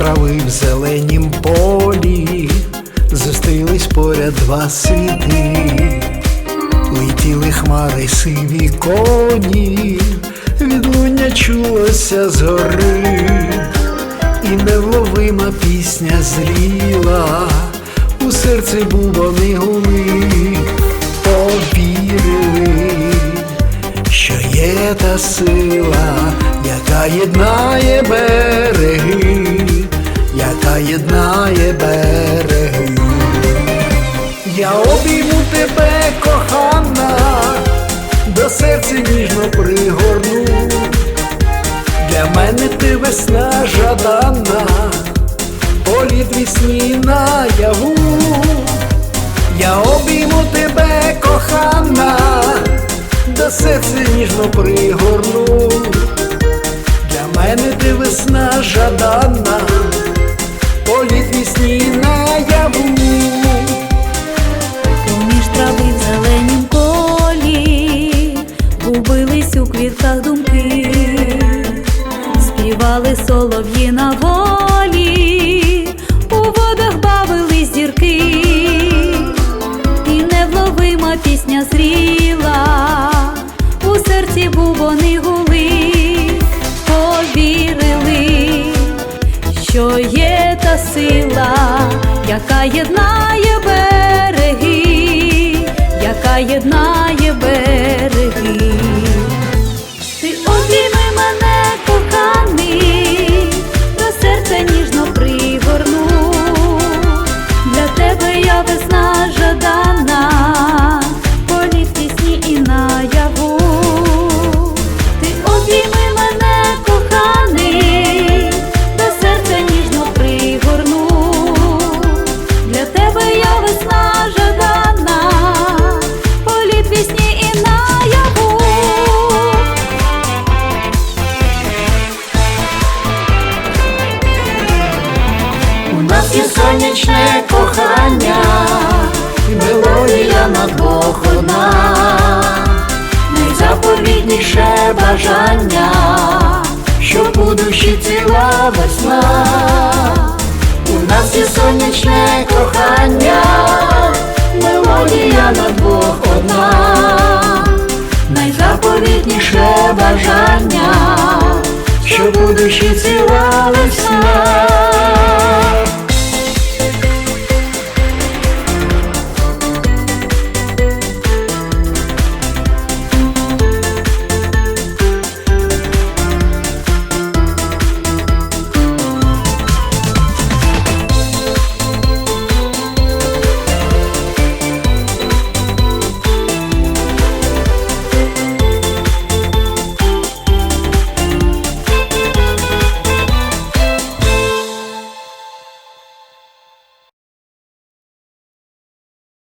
трави в зеленім полі, зустрілись поряд два світи, летіли хмари сиві коні, відлуння чулося згори, і невловима пісня зріла, у серці бубони гули, повірили що є та сила, яка єднає єднає береги. Я обійму тебе, кохана, до серця ніжно пригорну. Для мене ти весна жадана, політ вісні наяву. Я обійму тебе, кохана, до серця ніжно пригорну. Губились думки, співали солов'ї на волі, у водах бавились зірки, і невловима пісня зріла, у серці бубони гули, повірили що є та сила, яка єднає береги, яка єднає і сонячне кохання, і мелодія над одна, найзаповітніше бажання, що у ціла весна, у нас є сонячне кохання, мелодія над двох одна, найзаповітніше бажання, що у ціла весна.